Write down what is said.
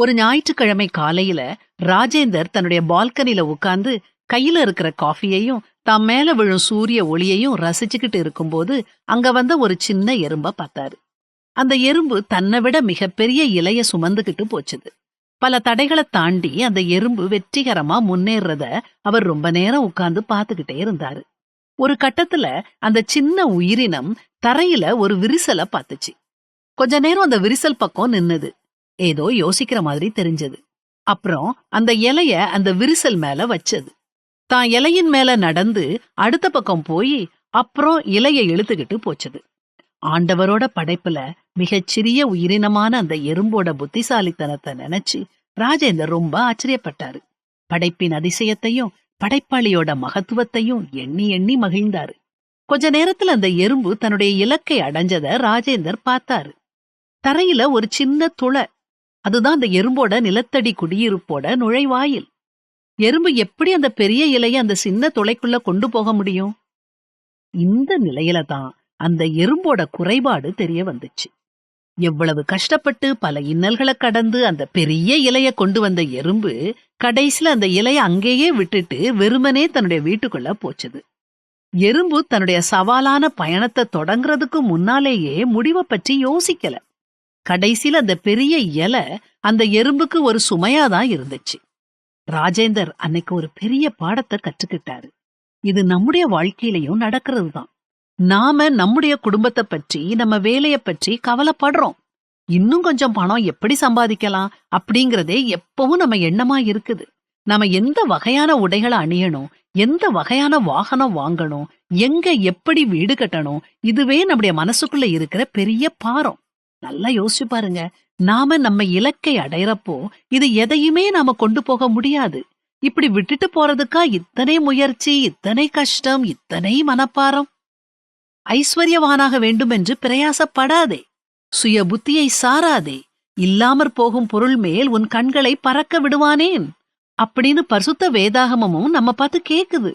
ஒரு ஞாயிற்றுக்கிழமை காலையில ராஜேந்தர் தன்னுடைய பால்கனில உட்கார்ந்து கையில இருக்கிற காஃபியையும் தாம் மேல விழும் சூரிய ஒளியையும் ரசிச்சுக்கிட்டு இருக்கும்போது அங்க வந்த ஒரு சின்ன எறும்ப பார்த்தாரு. அந்த எறும்பு தன்னை விட மிகப்பெரிய இலைய சுமந்துகிட்டு போச்சுது. பல தடைகளை தாண்டி அந்த எறும்பு வெற்றிகரமா முன்னேறத அவர் ரொம்ப நேரம் உட்கார்ந்து பார்த்துக்கிட்டே இருந்தாரு. ஒரு கட்டத்துல அந்த சின்ன உயிரினம் தரையில ஒரு விரிசலை பார்த்துச்சு. கொஞ்ச நேரம் அந்த விரிசல் பக்கம் நின்னுது. ஏதோ யோசிக்கிற மாதிரி தெரிஞ்சது. அப்புறம் அந்த இலைய அந்த விரிசல் மேல வச்சது. தான் இலையின் மேல நடந்து அடுத்த பக்கம் போய் அப்புறம் இலைய இழுத்துக்கிட்டு போச்சது. ஆண்டவரோட படைப்புல மிகச்சிறிய உயிரினமான அந்த எறும்போட புத்திசாலித்தனத்தை நினைச்சு ராஜேந்தர் ரொம்ப ஆச்சரியப்பட்டாரு. படைப்பின் அதிசயத்தையும் படைப்பாளியோட மகத்துவத்தையும் எண்ணி எண்ணி மகிழ்ந்தாரு. கொஞ்ச நேரத்துல அந்த எறும்பு தன்னுடைய இலக்கை அடைஞ்சத ராஜேந்தர் பார்த்தாரு. தரையில ஒரு சின்ன துளை அதுதான் அந்த எறும்போட நிலத்தடி குடியிருப்போட நுழைவாயில். எறும்பு எப்படி அந்த பெரிய இலையை அந்த சின்ன துளைக்குள்ள கொண்டு போக முடியும்? இந்த நிலையில தான் அந்த எறும்போட குறைபாடு தெரிய வந்துச்சு. எவ்வளவு கஷ்டப்பட்டு பல இன்னல்களை கடந்து அந்த பெரிய இலைய கொண்டு வந்த எறும்பு கடைசியில அந்த இலைய அங்கேயே விட்டுட்டு வெறுமனே தன்னுடைய வீட்டுக்குள்ள போச்சுது. எறும்பு தன்னுடைய சவாலான பயணத்தை தொடங்குறதுக்கு முன்னாலேயே முடிவை பற்றி யோசிக்கல. கடைசியில் அந்த பெரிய இலை அந்த எறும்புக்கு ஒரு சுமையாதான் இருந்துச்சு. ராஜேந்தர் அன்னைக்கு ஒரு பெரிய பாடத்தை கற்றுக்கிட்டாரு. இது நம்முடைய வாழ்க்கையிலையும் நடக்கிறது தான் நாம நம்முடைய குடும்பத்தை பற்றி நம்ம வேலையை பற்றி கவலைப்படுறோம். இன்னும் கொஞ்சம் பணம் எப்படி சம்பாதிக்கலாம் அப்படிங்கறதே எப்பவும் நம்ம எண்ணமா இருக்குது. நாம எந்த வகையான உடைகளை அணியணும் எந்த வகையான வாகனம் வாங்கணும் எங்க எப்படி வீடு கட்டணும் இதுவே நம்முடைய மனசுக்குள்ள இருக்கிற பெரிய பாரம். நல்லா யோசிச்சு பாருங்க. நாம நம்ம இலக்கை அடையறப்போ இது எதையுமே நாம கொண்டு போக முடியாது. இப்படி விட்டுட்டு போறதுக்கா இத்தனை முயற்சி இத்தனை கஷ்டம் இத்தனை மனப்பாரம். ஐஸ்வர்யவானாக வேண்டும் என்று பிரயாசப்படாதே. சுய புத்தியை சாராதே. இல்லாமற் போகும் பொருள் மேல் உன் கண்களை பறக்க விடுவானேன். அப்படின்னு பரிசுத்த வேதாகமமும் நம்ம பார்த்து கேக்குது.